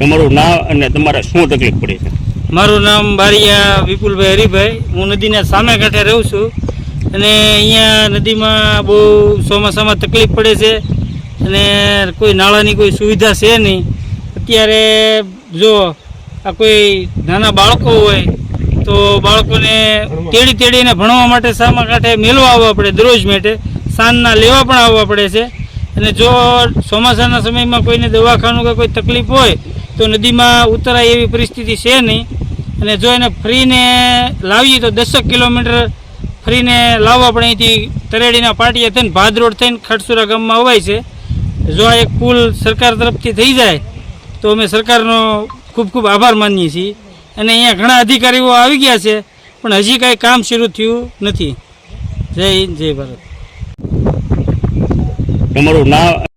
તમારું નામ અને તમારે શું તકલીફ પડી છે? મારું નામ બારિયા વિપુલભાઈ હરિભાઈ. હું નદીના સામે કાંઠે રહું છું. અને અહીંયા નદીમાં બહુ ચોમાસામાં તકલીફ પડે છે. અને કોઈ નાળાની કોઈ સુવિધા છે નહીં. અત્યારે જો આ કોઈ નાના બાળકો હોય, તો બાળકોને તેડી તેડીને ભણવા માટે સામા કાંઠે મેળવા આવવા પડે દરરોજ માટે. સાંજના લેવા પણ આવવા પડે છે. અને જો ચોમાસાના સમયમાં કોઈને દવાખાનું કે કોઈ તકલીફ હોય તો નદીમાં ઉતરાય એવી પરિસ્થિતિ છે નહીં. અને જો એને ફ્રીને લાવીએ તો દસક કિલોમીટર ફ્રીને લાવવા પણ અહીંથી તરેડીના પાટીએ થઈને ભાદ રોડ થઈને ખડસુરા ગામમાં અવાય છે. જો આ એક પુલ સરકાર તરફથી થઈ જાય, તો અમે સરકારનો ખૂબ ખૂબ આભાર માનીએ છીએ. અને અહીંયા ઘણા અધિકારીઓ આવી ગયા છે, પણ હજી કાંઈ કામ શરૂ થયું નથી. જય હિન્દ, જય ભારત. તમારું નામ